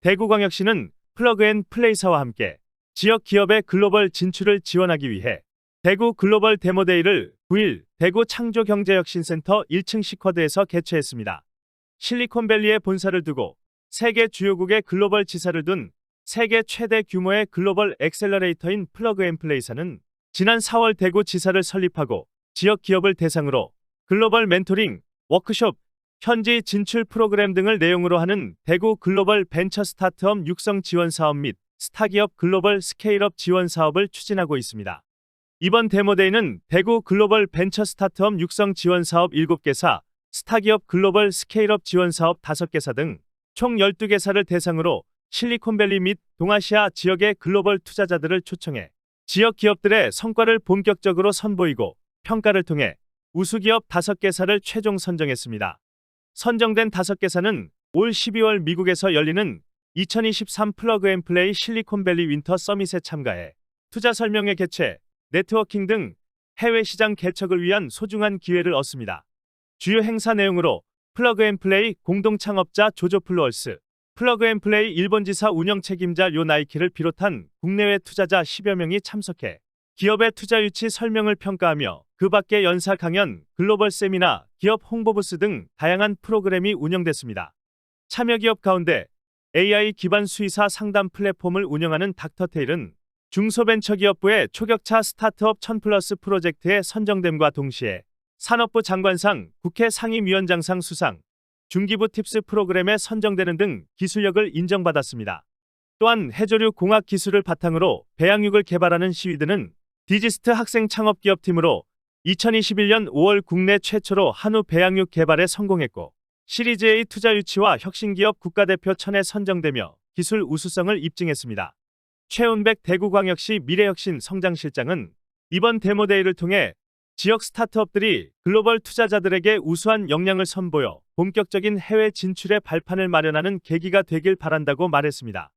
대구광역시는 플러그앤플레이사와 함께 지역 기업의 글로벌 진출을 지원하기 위해 대구 글로벌 데모데이를 9일 대구 창조경제혁신센터 1층 시쿼드에서 개최했습니다. 실리콘밸리에 본사를 두고 세계 주요국의 글로벌 지사를 둔 세계 최대 규모의 글로벌 엑셀러레이터인 플러그앤플레이사는 지난 4월 대구 지사를 설립하고 지역 기업을 대상으로 글로벌 멘토링, 워크숍, 현지 진출 프로그램 등을 내용으로 하는 대구 글로벌 벤처 스타트업 육성 지원 사업 및 스타기업 글로벌 스케일업 지원 사업을 추진하고 있습니다. 이번 데모데이는 대구 글로벌 벤처 스타트업 육성 지원 사업 7개사, 스타기업 글로벌 스케일업 지원 사업 5개사 등 총 12개사를 대상으로 실리콘밸리 및 동아시아 지역의 글로벌 투자자들을 초청해 지역 기업들의 성과를 본격적으로 선보이고 평가를 통해 우수기업 5개사를 최종 선정했습니다. 선정된 5개사는 올 12월 미국에서 열리는 2023 플러그 앤 플레이 실리콘밸리 윈터 서밋에 참가해 투자 설명회 개최, 네트워킹 등 해외 시장 개척을 위한 소중한 기회를 얻습니다. 주요 행사 내용으로 플러그 앤 플레이 공동 창업자 조조 플로얼스, 플러그 앤 플레이 일본 지사 운영 책임자 요 나이키를 비롯한 국내외 투자자 10여 명이 참석해 기업의 투자 유치 설명을 평가하며 그 밖에 연사 강연, 글로벌 세미나, 기업 홍보 부스 등 다양한 프로그램이 운영됐습니다. 참여 기업 가운데 AI 기반 수의사 상담 플랫폼을 운영하는 닥터테일은 중소벤처기업부의 초격차 스타트업 1000플러스 프로젝트에 선정됨과 동시에 산업부 장관상, 국회 상임위원장상 수상, 중기부 팁스 프로그램에 선정되는 등 기술력을 인정받았습니다. 또한 해조류 공학 기술을 바탕으로 배양육을 개발하는 시위드는 디지스트 학생 창업기업팀으로 2021년 5월 국내 최초로 한우 배양육 개발에 성공했고 시리즈 A 투자 유치와 혁신기업 국가대표 천에 선정되며 기술 우수성을 입증했습니다. 최운백 대구광역시 미래혁신 성장실장은 이번 데모데이를 통해 지역 스타트업들이 글로벌 투자자들에게 우수한 역량을 선보여 본격적인 해외 진출의 발판을 마련하는 계기가 되길 바란다고 말했습니다.